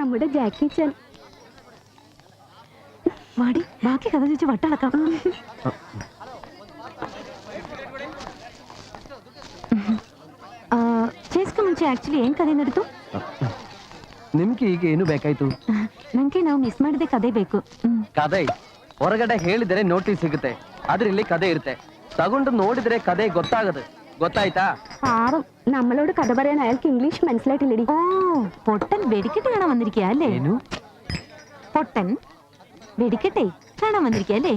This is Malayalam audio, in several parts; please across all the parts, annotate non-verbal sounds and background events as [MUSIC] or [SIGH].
നമ്മുടെ ജാക്കി ചാൻ. ಮಾಡಿ ബാക്കി കഥ ചോദിച്ച് വട്ടളക്കാം. ಚೇಸ್ಕ ಮುಂಚೆ ಆಕ್ಚುಲಿ ಏನ್ ಕಥೆ ನಡೆದು ನಿಮ್ಗೆ ಈಗ ಏನು ಬೇಕಾಯ್ತು ನಂಗೆ ನಾವು ಮಿಸ್ ಮಾಡಿದ ಕಥೆ ಬೇಕು ಕಥೆ ಹೊರಗಡೆ ಹೇಳಿದ್ರೆ ನೋಟಿಸ್ ಸಿಗುತ್ತೆ ಆದ್ರೆ ಇಲ್ಲಿ ಕಥೆ ಇರುತ್ತೆ ತಗೊಂಡು ನೋಡಿದ್ರೆ ಕಥೆ ಗೊತ್ತಾಗದು ಗೊತ್ತಾಯ್ತಾ പാവം നമ്മളോട് കഥ പറയാൻ അയാൾക്ക് ഇംഗ്ലീഷ് മനസ്സിലായിട്ടില്ലടി. ഓ പൊട്ടൻ വെടിക്കെട്ട് കാണാൻ വന്നിരിക്കുക അല്ലേ പൊട്ടൻ വെടിക്കെട്ടെ കാണാൻ വന്നിരിക്കുക അല്ലേ?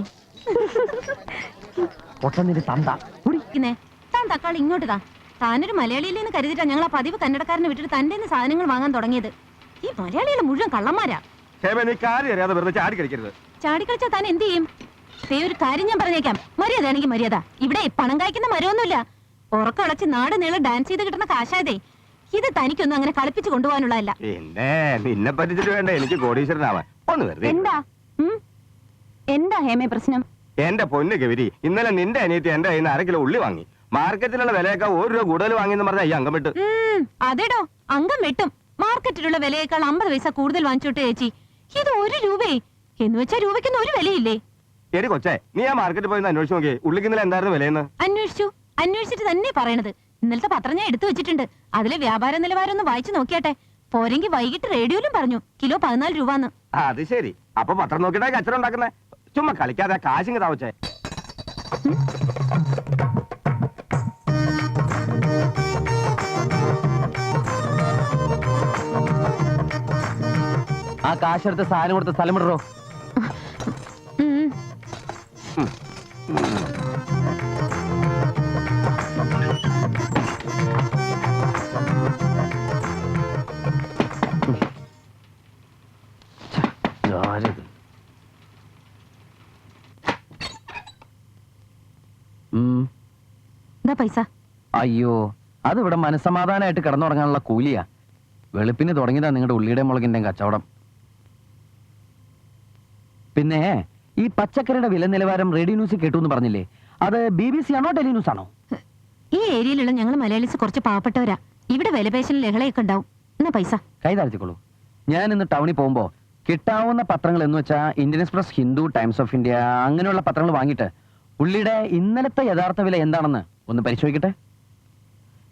പൊട്ടന്നിന്റെ തന്ത. ഇരിക്കുന്നേ താൻ തക്കാളി ഇങ്ങോട്ട് താ. താനൊരു മലയാളിയിലെന്ന് കരുതിട്ടാ ഞങ്ങൾ ആ പതിവ് കന്നടക്കാരനെ വിട്ടിട്ട് തന്റെ സാധനങ്ങൾ വാങ്ങാൻ തുടങ്ങിയത്. ഈ മലയാളികൾ മുഴുവൻ കള്ളന്മാരാ. ഹേമ കാര്യം അറിയാതെ വെറുതെ ചാടി കളിക്കരുത്. ചാടിക്കളിച്ചാ താൻ എന്ത് ചെയ്യും? ദേ ഒരു കാര്യം ഞാൻ പറഞ്ഞേക്കാം. മര്യാദ ആണെങ്കിൽ മര്യാദ. ഇവിടെ പണം കായ്ക്കുന്ന മരമൊന്നുമില്ല. ഉറക്കളച്ച് നാട് നീളം ഡാൻസ് ചെയ്ത് കിട്ടുന്ന കാശായതേ. ഇത് തനിക്കൊന്നും അങ്ങനെ കളിപ്പിച്ചു കൊണ്ടുപോകാനുള്ളതല്ല. പിന്നെ നിന്നെ പറ്റിച്ചിട്ട് വേണ്ട. എനിക്ക് കോടീശ്വരനാവാൻ. ഒന്ന് വെറുതെ. എന്താ? ഉം? എന്താ ഹേമേ പ്രശ്നം? എന്റെ പൊന്ന് ഗവിരി ഇന്നലെ നിന്റെ അനിയത്തി എന്റെ കയ്യിൽ നിന്ന് അര കിലോ ഉള്ളി വാങ്ങി. മാർക്കറ്റിലുള്ള വിലയൊക്കെ ഒരു രൂപ കൂടുതൽ വാങ്ങിയെന്ന് പറഞ്ഞാൽ ഈ അംഗം വിട്ട്. ഉം, അതെടോ. അംഗം വെട്ടും. മാർക്കറ്റിലുള്ള വിലയേക്കാൾ അമ്പത് പൈസ കൂടുതൽ വാങ്ങിച്ചോട്ടെ ചേച്ചി. ഇത് ഒരു രൂപേ. എന്ന് വെച്ചാ രൂപയ്ക്കൊന്നും ഒരു വിലയില്ലേ? എടി കൊച്ചേ നീ ആ മാർക്കറ്റിൽ പോയി ഒന്ന് അന്വേഷിച്ച് നോക്കിയേ. ഉള്ളിക്ക് ഇന്നലെ എന്തായിരുന്നു വിലയെന്ന്? അന്വേഷിച്ചു. അന്വേഷിച്ചിട്ട് തന്നെ പറയണത്. ഇന്നലത്തെ പത്രം ഞാൻ എടുത്തു വെച്ചിട്ടുണ്ട്. അതിലെ വ്യാപാര നിലവാരം ഒന്ന് വായിച്ചു നോക്കിയാട്ടെ. പോരെങ്കിൽ വൈകിട്ട് റേഡിയോയിലും പറഞ്ഞു. കിലോ പതിനാല് രൂപന്ന്. ആ, അത് ശരി. അപ്പൊ പത്രം നോക്കിട്ടാ കച്ചറ ഉണ്ടാക്കുന്നേ. ചുമ്മാ കളിക്കാതെ കാശിങ് താവച്ചേ. ആ കാശെടുത്ത് സാധനം കൊടുത്ത സ്ഥലം വിടറോ? ഇതാ പൈസ. അയ്യോ അത് ഇവിടെ മനസ്സമാധാനമായിട്ട് കിടന്നുറങ്ങാനുള്ള കൂലിയാ. വെളുപ്പിന് തുടങ്ങിയതാ നിങ്ങളുടെ ഉള്ളിയുടെ മുളകിന്റെ കച്ചവടം. പിന്നെ ഈ പച്ചക്കറിയുടെ വില നിലവാരം റേഡിയോ ന്യൂസിൽ കേട്ടു എന്ന് പറഞ്ഞില്ലേ? അത് ബി ബി സി ആണോ ടെലി ന്യൂസ് ആണോ? ഈ ഏരിയയിലുള്ള ഞങ്ങൾ മലയാളീസ് കുറച്ച് പാവപ്പെട്ടവരാ. ഇവിടെ വിലപേശന ലഹളയൊക്കെ ഉണ്ടാവും. എന്നാ പൈസ? കൈ താഴ്ത്തിക്കോളൂ. ഞാൻ ഇന്ന് ടൗണിൽ പോകുമ്പോൾ കിട്ടാവുന്ന പത്രങ്ങൾ എന്ന് വെച്ചാൽ Indian Express Hindu Times of India അങ്ങനെയുള്ള പത്രങ്ങൾ വാങ്ങിയിട്ട് ഉള്ളിയുടെ ഇന്നലത്തെ യഥാർത്ഥ വില എന്താണെന്ന് ഒന്ന് പരിശോധിക്കട്ടെ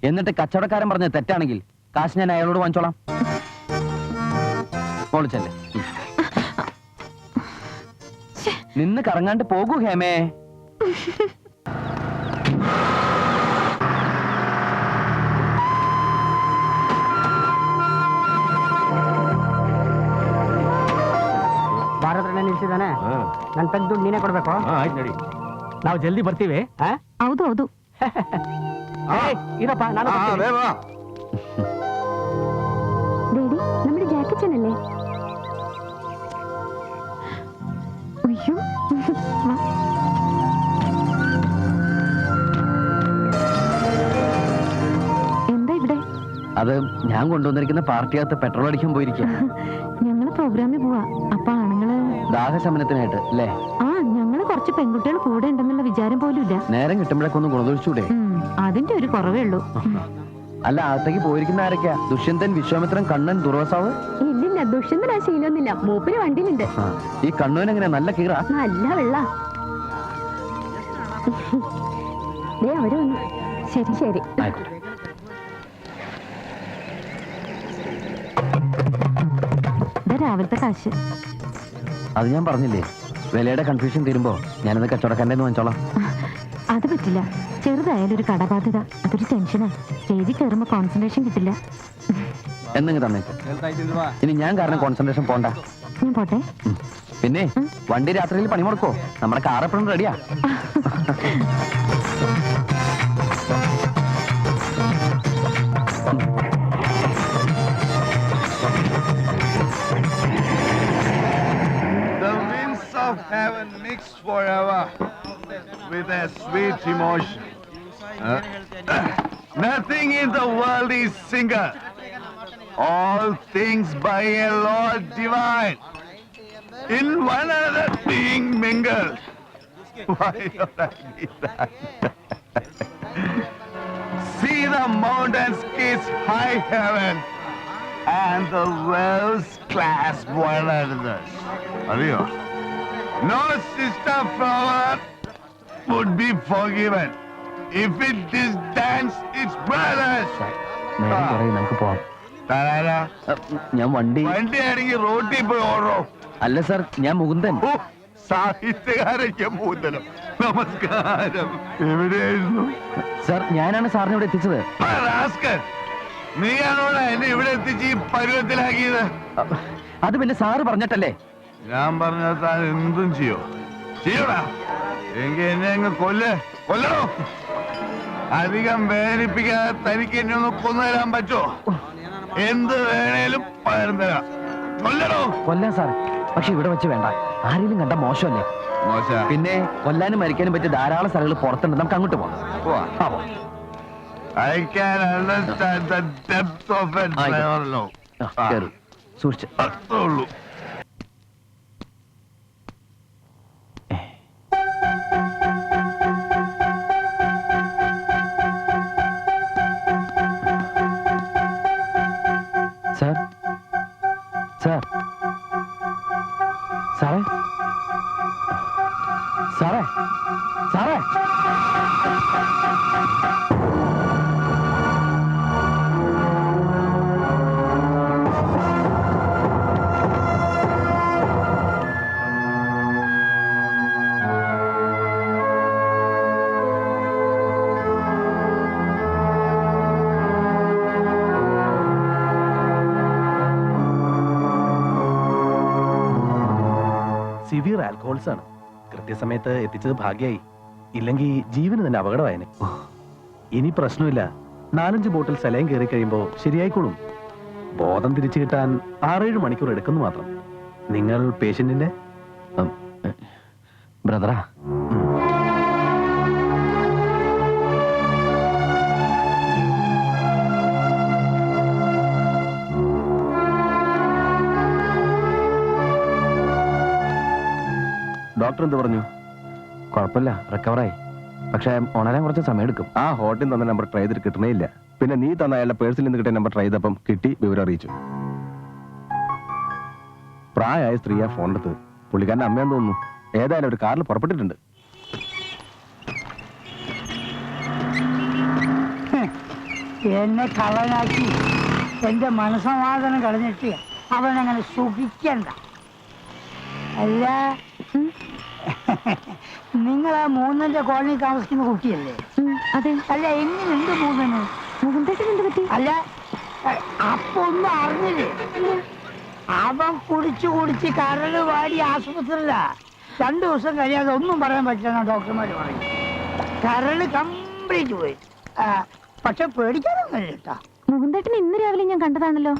എന്നിട്ട് കച്ചവടക്കാരൻ പറഞ്ഞത് തെറ്റാണെങ്കിൽ കാശ് ഞാൻ അയാളോട് വാങ്ങിച്ചോളാം മോളിച്ചല്ലേ നിന്ന് കറങ്ങാണ്ട് പോകൂ ഹേമേ ಭಾರತ ನಿಲ್ಸಿದಾನೆ ನನ್ ತೆಗ್ದು ದುಡ್ಡು ನೀನೇ ಕೊಡ್ಬೇಕು ಆಯ್ತು ನಡಿ ನಾವು ಜಲ್ದಿ ಬರ್ತೀವಿ ಆ? ಹೌದು ಹೌದು [LAUGHS] ಏಯ್, ಇರಪ್ಪ ನಾನು ആ ಬರ್ತೀನಿ. വേ വാ ഡേഡി നമ്മുടെ ജാക്കി ചാൻ അല്ലേ അയ്യോ വാ. എന്താ ഇവിടെ അത് ഞാൻ കൊണ്ടുവന്നിരിക്കുന്ന പാർട്ടിയകത്ത് പെട്രോൾ അടിക്കാൻ പോയിരിക്കുക [LAUGHS] ഞങ്ങള് പ്രോഗ്രാമിൽ പോവാ അപ്പൊ ആണുങ്ങള് ദാഹശമനത്തിനായിട്ട് അല്ലേ ആ ഞങ്ങൾ കുറച്ച് പെൺകുട്ടികൾ കൂടെ ഉണ്ടെന്നുള്ള വിചാരം പോലും ഇല്ല നേരം കിട്ടുമ്പോഴൊക്കെ ഒന്ന് ഗുണദോഷിച്ചൂടെ? അതിന്റെ ഒരു കുറവേ ഉള്ളൂ. അല്ല അകത്തേക്ക് പോയിരിക്കുന്ന ആരൊക്കെയാ? ദുഷ്യന്തൻ വിശ്വാമിത്രൻ കണ്ണൻ ദുർവസാവ്? ഇല്ലില്ല ദുഷ്യന്തൻ ആ ശീലമൊന്നുമില്ല. മൂപ്പര് വണ്ടിയിലുണ്ട്. ഈ കണ്ണൂൻ എങ്ങനെ നല്ല കീറ? നല്ല വെള്ള. ശരി ശരി. രാവിലത്തെ കാശ്. അത് ഞാൻ പറഞ്ഞില്ലേ? വിലയുടെ കൺഫ്യൂഷൻ തീരുമ്പോ ഞാനത് കച്ചവടക്കാരന്റെ വാങ്ങിച്ചോളാം. അത് പറ്റില്ല. ചെറുതായാലും ഒരു കടബാധ്യത. അതൊരു ടെൻഷനാ സ്റ്റേജിൽ കയറുമ്പോ കോൺസെൻട്രേഷൻ കിട്ടില്ല. എന്നങ്ങ് തന്നേക്ക്. ഇനി ഞാൻ കാരണം കോൺസെൻട്രേഷൻ പോണ്ട. ഞാൻ പോട്ടെ. ഉം. പിന്നെ വണ്ടി രാത്രിയിൽ പണിമുടക്കോ? നമ്മുടെ കാർ എപ്പോഴും റെഡിയാ forever with a sweet emotion. Uh, [CLEARS THROAT] nothing in the world is single. All things by a Lord divine. In one other being mingled. [LAUGHS] Why? [LAUGHS] See the mountains kiss high heaven and the world's clasp one another. Adios. No sister flower would be forgiven. If it is dance its brothers. നേരം കുറേ നമുക്ക് പോവാം. താരാ അ, ഞാൻ വണ്ടി വണ്ടി ആണെങ്കിൽ റോട്ടിൽ പോയി ഓടോ. അല്ല സാർ ഞാൻ മുകുന്ദൻ. ഓ സാഹിത്യകാരയ്ക്ക് മൂന്നലും നമസ്കാരം. എവിടെയായിരുന്നു? സാർ ഞാനാണ് സാറിനെ ഇവിടെ എത്തിച്ചത്. ആ, റാസ്കൽ. നീയാണോടാ എന്നെ ഇവിടെ എത്തിച്ച് ഈ പരുവത്തിലാക്കിയത്? അ, അത് പിന്നെ സാറ് പറഞ്ഞിട്ടല്ലേ? ഞാൻ പറഞ്ഞാൽ താൻ എന്തും ചെയ്യോ? ചെയ്യൂടാ. എങ്കിൽ എന്നെ അങ്ങ് കൊല്ല്. കൊല്ലണോ അധികം വേദനിപ്പിക്കാതെ തനിക്ക് എന്നെ ഒന്ന് കൊന്നുതരാൻ പറ്റുമോ എന്ത് വേണേലും പകരം തരാം. കൊല്ലണോ കൊല്ലാൻ സാർ പക്ഷെ ഇവിടെ വെച്ച് വേണ്ട. ആരെങ്കിലും കണ്ട മോശമല്ലേ? മോശ. പിന്നെ കൊല്ലാനും മരിക്കാനും പറ്റിയ ധാരാളം സ്ഥലങ്ങൾ പുറത്തുണ്ട്. നമുക്ക് അങ്ങോട്ട് പോവാം. സൂക്ഷിച്ചു പോവാം. I can understand the depth of a ആയിക്കോട്ടെ. ഡ്രൈവർ ആ, കേറ്. സൂക്ഷിച്ച്. അത്രേ ഉള്ളൂ. സാറേ സാറേ. സിവിയർ ആൽക്കഹോൾസ് ആണ്. കൃത്യസമയത്ത് എത്തിച്ചത് ഭാഗ്യായി. ഇല്ലെങ്കിൽ ജീവന് തന്നെ അപകടമായനെ. ഇനി പ്രശ്നമില്ല. നാലഞ്ച് ബോട്ടിൽ സലയം കയറി കഴിയുമ്പോൾ ശരിയായിക്കോളും. ബോധം തിരിച്ചു കിട്ടാൻ ആറേഴ് മണിക്കൂർ എടുക്കുന്നു മാത്രം. നിങ്ങൾ പേഷ്യന്റിന്റെ? ബ്രദറാ. ഡോക്ടർ എന്ത് പറഞ്ഞു? കുഴപ്പമില്ല റിക്കവറായി. പക്ഷേ ഉണരാൻ കുറച്ച് സമയം എടുക്കും ആ ഹോട്ടലിൽ തന്ന നമ്പർ ട്രൈ ചെയ്തിട്ട് കിട്ടണേ ഇല്ല പിന്നെ നീ തന്ന അയാളുടെ പേഴ്സിൽ നിന്ന് കിട്ടിയ നമ്പർ ട്രൈ ചെയ്തപ്പം കിട്ടി വിവരം അറിയിച്ചു. പ്രായമായ സ്ത്രീയാ ഫോണെടുത്ത് പുള്ളിക്കാരന്റെ അമ്മയെന്ന് തോന്നുന്നു. ഏതായാലും ഒരു കാറിൽ പുറപ്പെട്ടിട്ടുണ്ട്. എന്നെ കള്ളനാക്കി എന്റെ മനസമാധാനം കളഞ്ഞിട്ട് അവനങ്ങനെ സുഖിക്കണ്ട. അല്ല നിങ്ങൾ ആ മൂന്നന്റെ കോളനി താമസിക്കുന്ന കുട്ടിയല്ലേ? അതെ. അല്ല എങ്ങനെയുണ്ട് മൂന്നന്? മുകുന്ദേട്ടൻ എന്ത് പറ്റി? അല്ല അപ്പൊ ഒന്നും അറിഞ്ഞില്ലേ? അവൻ കുടിച്ചു കുടിച്ച് കരട് വാടി ആശുപത്രിയില. രണ്ടു ദിവസം കഴിയാതെ ഒന്നും പറയാൻ പറ്റില്ല ഡോക്ടർമാർ പറഞ്ഞു കരട് കംപ്ലീറ്റ് പോയി. പക്ഷെ പേടിക്കാനൊന്നും കേട്ടാ. മുകുന്ദേട്ടൻ ഇന്ന് രാവിലെ ഞാൻ കണ്ടതാണല്ലോ.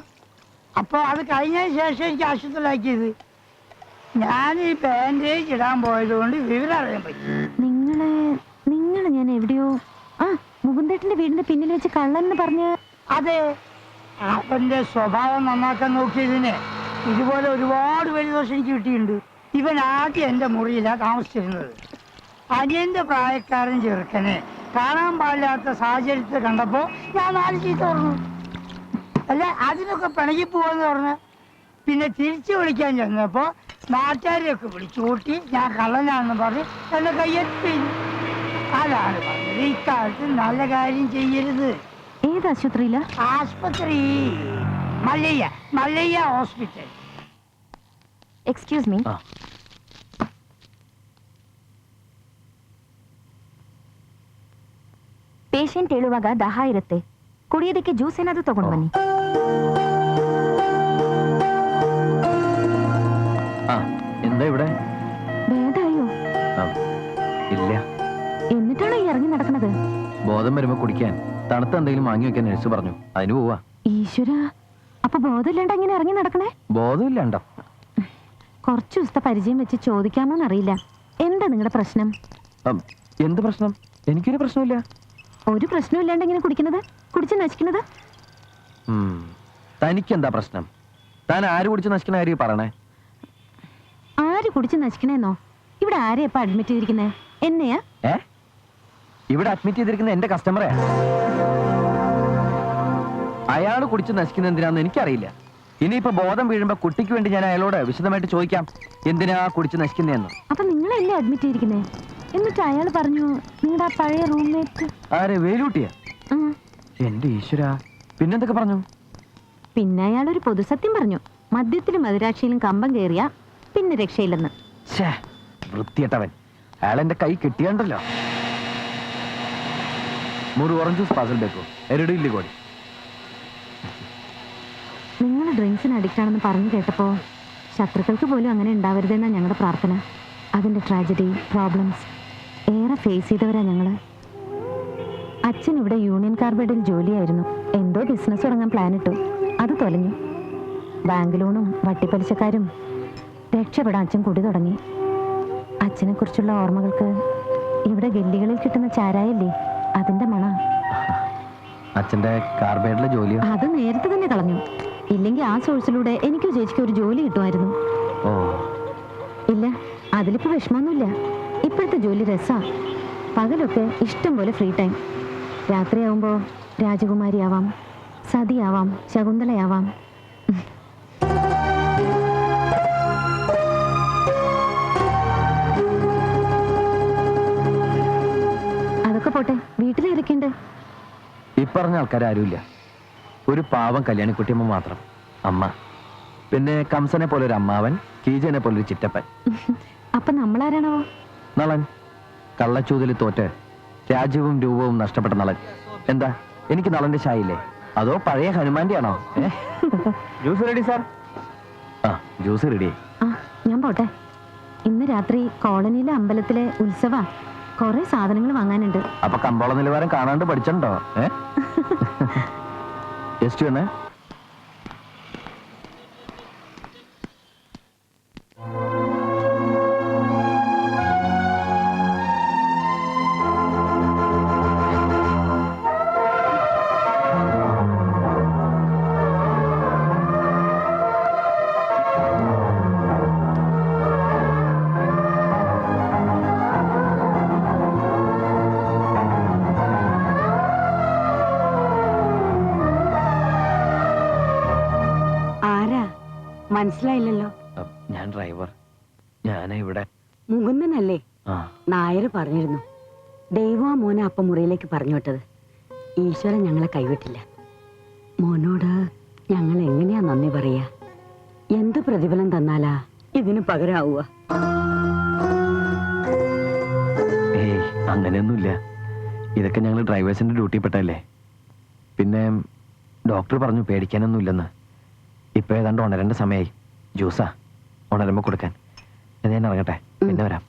അപ്പൊ അത് കഴിഞ്ഞതിന് ശേഷം എനിക്ക് ആശുപത്രിയിലാക്കിയത്. ഞാൻ ഈ പാന്റേജ് ഇടാൻ പോയതുകൊണ്ട് വിവരം അറിയാൻ പറ്റും. നിങ്ങളെ നിങ്ങളെ ഞാൻ എവിടെയോ ആ മുകുന്ദേട്ടന്റെ വീടിന്റെ പിന്നിൽ വെച്ച് കള്ളെന്ന് പറഞ്ഞ് അതെ അവന്റെ സ്വഭാവം നന്നാക്കാൻ നോക്കിയതിന് ഇതുപോലെ ഒരുപാട് വെളിദോഷം എനിക്ക് കിട്ടിയിട്ടുണ്ട്. ഇവൻ ആദ്യം എന്റെ മുറിയിലാണ് താമസിച്ചിരുന്നത്. അനിയന്റെ പ്രായക്കാരൻ ചെറുക്കനെ കാണാൻ പാടില്ലാത്ത സാഹചര്യത്തിൽ കണ്ടപ്പോ ഞാൻ നാല് ചീത്ത പറഞ്ഞു. അല്ല അതിനൊക്കെ പിണങ്ങി പോവെന്ന് പറഞ്ഞ് പിന്നെ തിരിച്ചു വിളിക്കാൻ ചെന്നപ്പോ നാട്ടുകാരെയൊക്കെ വിളിച്ചു കൂട്ടി ഞാൻ കള്ളനാണെന്ന് പറഞ്ഞ് എന്നെ കയ്യെത്തി അതാണ് പറഞ്ഞത് ഇക്കാലത്ത് നല്ല കാര്യം ചെയ്യരുത് ഏത് ആശുപത്രിയിലാ ആസ്പത്രി Mallaiah Mallaiah hospital excuse me ಆ. ಪೇಷಂಟ್ ಹೇಳುವಾಗ ದಾಹ ಇರುತ್ತೆ ಕುಡಿಯೋದಕ್ಕೆ ಜ್ಯೂಸ್ ಏನಾದ್ರು ತಗೊಂಡು ಬನ್ನಿ ആ എന്താ ഇവിടെ? ഭേദായോ? ഇല്ല. എന്നിട്ടാണോ ഈ ഇറങ്ങി നടക്കുന്നത് ബോധം വരുമ്പോ കുടിക്കാൻ. തണുത്ത എന്തെങ്കിലും വാങ്ങി വെക്കാൻ നഴ്സ് പറഞ്ഞു. അതിന് പോവാ. ഈശ്വര അപ്പൊ ബോധമില്ലാണ്ട് അങ്ങനെ ഇറങ്ങി നടക്കണേ? ബോധമില്ലാണ്ടോ? കുറച്ചു ദിവസത്തെ പരിചയം വെച്ച് ചോദിക്കാമോന്നറിയില്ല. എന്താ നിങ്ങളുടെ പ്രശ്നം? എന്ത് പ്രശ്നം? എനിക്കൊരു പ്രശ്നമില്ല. ഒരു പ്രശ്നം ഇല്ലാണ്ട് ഇങ്ങനെ കുടിക്കുന്നത് കുടിച്ച് നശിക്കുന്നത് തനിക്ക് തനിക്കെന്താ പ്രശ്നം? താൻ ആര് കുടിച്ച് നശിക്കുന്ന കാര്യം പറയണേ? കുടിച്ച് നശിക്കണേന്നോ? ഇവിടെ ആരെയാ ഇപ്പൊ അഡ്മിറ്റ് ചെയ്തിരിക്കുന്നത് എന്നെയാ? ഏ? ഇവിടെ അഡ്മിറ്റ് ചെയ്തിരിക്കുന്ന എന്റെ കസ്റ്റമറെ അയാൾ കുടിച്ച് നശിക്കുന്ന എന്തിനാന്ന് എനിക്കറിയില്ല. ഇനിയിപ്പോ ബോധം വീഴുമ്പോ കുട്ടിക്ക് വേണ്ടി ഞാൻ അയാളോട് വിശദമായിട്ട് ചോദിക്കാം. എന്തിനാ കുടിച്ച് നശിക്കുന്നതെന്ന് അപ്പൊ നിങ്ങളല്ലേ അഡ്മിറ്റ് ചെയ്തിരിക്കുന്നേ? എന്നിട്ട് അയാൾ പറഞ്ഞു നിങ്ങളുടെ ആ പഴയ റൂംമേറ്റ് ആരെ വേലൂട്ടിയാ? എന്റെ ഈശ്വര. പിന്നെന്തൊക്കെ പറഞ്ഞു? പിന്നെ അയാൾ ഒരു പൊതുസത്യം പറഞ്ഞു. മദ്യത്തിലും മദിരാക്ഷിയിലും കമ്പം കയറിയ പിന്നെ രക്ഷയില്ലെന്ന്. വൃത്തിയട്ടവൻ അയാൾ എന്റെ കൈ കിട്ടിയണ്ടല്ലോ. മുറി ഓറഞ്ച് ജ്യൂസ് പാസൽ ബേക്കോ എരടി ഇല്ലി കോടി നിങ്ങൾ ഡ്രിങ്ക്സിന് അഡിക്റ്റ് ആണെന്ന് പറഞ്ഞു കേട്ടപ്പോ ശത്രുക്കൾക്ക് പോലും അങ്ങനെ ഉണ്ടാവരുതെന്നാണ് ഞങ്ങളുടെ പ്രാർത്ഥന. അതിന്റെ ട്രാജഡി പ്രോബ്ലംസ് ഏറെ ഫേസ് ചെയ്തവരാ ഞങ്ങൾ അച്ഛൻ ഇവിടെ യൂണിയൻ കാർബൈഡിൽ ജോലിയായിരുന്നു. എന്തോ ബിസിനസ് തുടങ്ങാൻ പ്ലാൻ ഇട്ടു. അത് തൊലഞ്ഞു. ബാങ്ക് ലോണും വട്ടിപ്പലിശക്കാരും രക്ഷപ്പെടാൻ അച്ഛൻ കുടി തുടങ്ങി. അച്ഛനെ കുറിച്ചുള്ള ഓർമ്മകൾക്ക് ഇവിടെ ഗല്ലികളിൽ കിട്ടുന്ന ചാരായല്ലേ? അതിന്റെ മണ. അച്ഛന്റെ കാർബൈഡിലെ ജോലി അത് നേരത്തെ തന്നെ കളഞ്ഞു. ഇല്ലെങ്കിൽ ആ സോഴ്സിലൂടെ എനിക്ക് ചേച്ചിക്ക് ഒരു ജോലി കിട്ടുമായിരുന്നു. ഇല്ല അതിലിപ്പോ വിഷമമൊന്നുമില്ല. ഇപ്പോഴത്തെ ജോലി രസാ. പകലൊക്കെ ഇഷ്ടം പോലെ ഫ്രീ ടൈം. രാത്രിയാവുമ്പോ രാജകുമാരിയാവാം സതിയാവാം ശകുന്തളയാവാം. ഇപ്പറഞ്ഞ പറഞ്ഞ ആൾക്കാർ ആരുമില്ല ഒരു പാവം കല്യാണിക്കുട്ടിയമ്മ മാത്രം. അമ്മ. പിന്നെ കംസനെ പോലെ ഒരു അമ്മാവൻ കീജനെ പോലെ ഒരു ചിറ്റപ്പൻ. [LAUGHS] അപ്പൊ നമ്മളാരാണോ നളൻ. കള്ളച്ചൂതിൽ തോറ്റ് രാജ്യവും രൂപവും നഷ്ടപ്പെട്ട നളൻ. എന്താ? എനിക്ക് നളന്റെ ഷായില്ലേ അതോ പഴയ ഹനുമാന്റെ ആണോ [LAUGHS] ജ്യൂസ് റെഡി സാർ. ആ ജ്യൂസ് റെഡി ആ ഞാൻ പോട്ടെ. ഇന്ന് രാത്രി കോളനിയിലെ അമ്പലത്തിലെ ഉത്സവ. കുറെ സാധനങ്ങൾ വാങ്ങാനുണ്ട്. അപ്പൊ കമ്പോള നിലവാരം കാണാണ്ട് പഠിച്ചിട്ടുണ്ടോ ഏ? [LAUGHS] വന്നേ മനസ്സിലായില്ലല്ലോ. ഞാൻ ഡ്രൈവർ. ഞാൻ ഇവിടെ. മുകുന്ദനല്ലേ? നായർ പറഞ്ഞിരുന്നു. ദൈവ മോന അപ്പ മുറിയിലേക്ക് പറഞ്ഞു വിട്ടത്. ഈശ്വരൻ ഞങ്ങളെ കൈവിട്ടില്ല. മോനോട് ഞങ്ങൾ എങ്ങനെയാ നന്ദി പറയാ? എന്ത് പ്രതിഫലം തന്നാലാ ഇതിന് പകരാവുക? അങ്ങനെയൊന്നുമില്ല. ഇതൊക്കെ ഞങ്ങൾ ഡ്രൈവേഴ്സിന്റെ ഡ്യൂട്ടി പെട്ടല്ലേ പിന്നെ ഡോക്ടർ പറഞ്ഞു പേടിക്കാനൊന്നുമില്ലെന്ന്. ഇപ്പൊ ഏതാണ്ട് ഉണരേണ്ട സമയമായി ജ്യൂസാ ഉണരുമ്പോ കൊടുക്കാൻ. ഞാൻ ഇറങ്ങട്ടെ പിന്നെ വരാം.